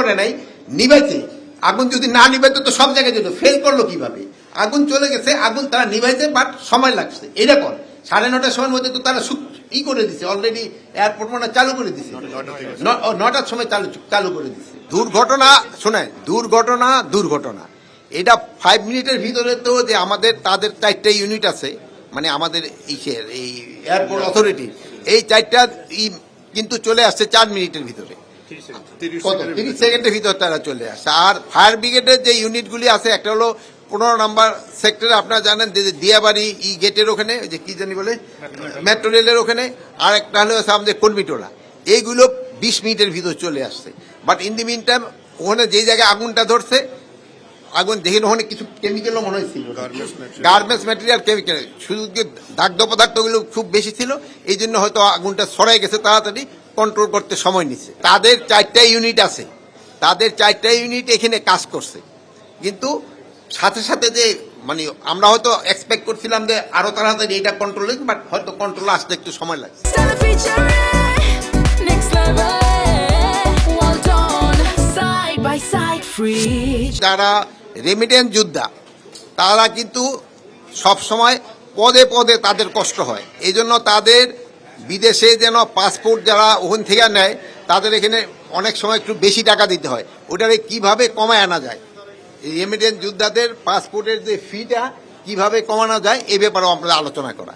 করে নাই নিভাইতে আগুন যদি না নিভাইতে তো সব জায়গায় যেত ফেল করল কীভাবে? আগুন চলে গেছে আগুন তারা নিভাইতে বাট সময় লাগছে। এরকম সাড়ে নটার সময়ের মধ্যে তো তারা ই করে দিছে অলরেডি এয়ারপোর্ট মানে চালু করে দিছে। নটার সময় চালু চালু করে দিছে। দুর্ঘটনা শোনেন দুর্ঘটনা দুর্ঘটনা। এটা ফাইভ মিনিটের ভিতরে তো যে আমাদের তাদের চারটে ইউনিট আছে মানে আমাদের ইসের এই এয়ারপোর্ট অথরিটি এই চারটা কিন্তু চলে আসছে চার মিনিটের ভিতরে। কত? তিরিশ সেকেন্ডের ভিতর তারা চলে আসে। আর ফায়ার ব্রিগেডের যে ইউনিটগুলি আছে একটা হলো পনেরো নাম্বার সেক্টরে আপনারা জানেন যে যে দিয়াবাড়ি ই গেটের ওখানে ওই যে কি জানি বলে? মেট্রো রেলের ওখানে। আর একটা হলো আমাদের কর্মীটোলা এইগুলো বিশ মিনিটের ভিতর চলে আসছে। But in the meantime ওখানে যেই জায়গায় আগুনটা ধরছে আগুন দেখে ওখানে কিছু কেমিক্যালও মনে হয়েছিল গার্মেন্টস ম্যাটেরিয়াল কেমিক্যাল শুধু যে দাগ্ধ পদার্থগুলো খুব বেশি ছিল। এই জন্য হয়তো আগুনটা ছড়াই গেছে তাড়াতাড়ি। কন্ট্রোল করতে সময় নিচ্ছে তাদের চারটা ইউনিট আছে। তাদের চারটা ইউনিট এখানে কাজ করছে। কিন্তু সাথে সাথে যে মানে আমরা হয়তো এক্সপেক্ট করছিলাম যে আরও তাড়াতাড়ি এটা কন্ট্রোল বাট হয়তো কন্ট্রোল আসতে একটু সময় লাগছে. যারা রেমিডেন্স যোদ্ধা তারা কিন্তু সব সময় পদে পদে তাদের কষ্ট হয়। এই জন্য তাদের বিদেশে যেন পাসপোর্ট যারা ওখান থেকে নেয়, তাদের এখানে অনেক সময় একটু বেশি টাকা দিতে হয়। ওটারে কীভাবে কমায় আনা যায়? এই রেমিডেন্স যোদ্ধাদের পাসপোর্টের যে ফিটা কীভাবে কমানো যায়, এ ব্যাপারেও আমরা আলোচনা করা।